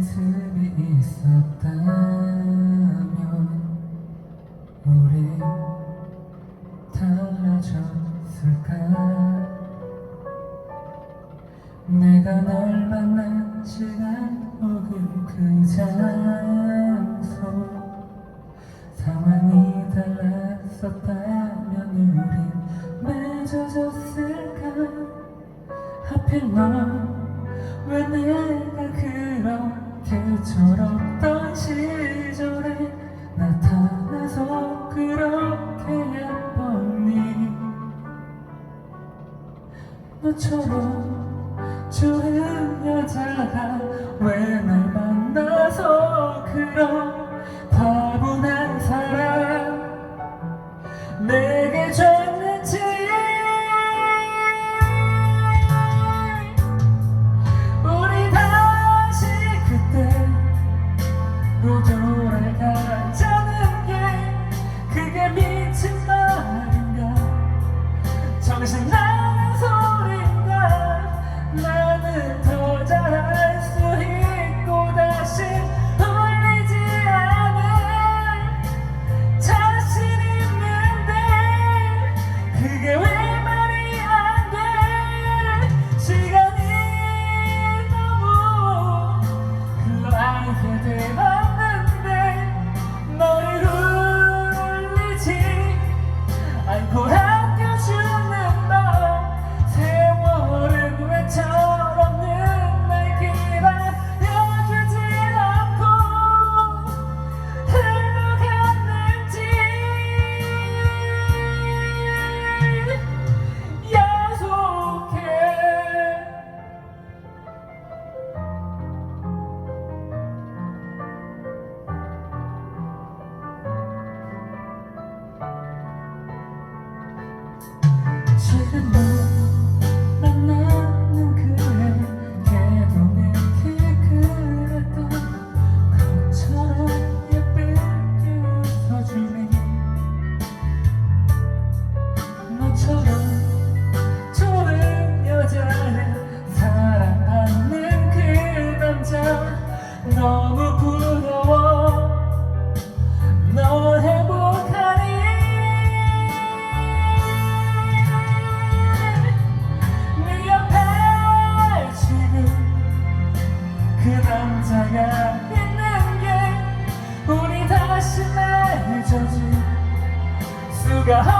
모습이 있었다면 우리 달라졌을까? 내가 널 만난 시간 혹은 그 장소? 상황이 달랐었다면 우린 맺어졌을까? 하필 넌왜 내가 그렇 게 철없던 시절에 나타나서 그렇게 예뻤니 너처럼 좋은 여자가 왜 날 만나서 그런 바보난 사람? 내 남자가 있는 게 우리 다시 맺어질 수가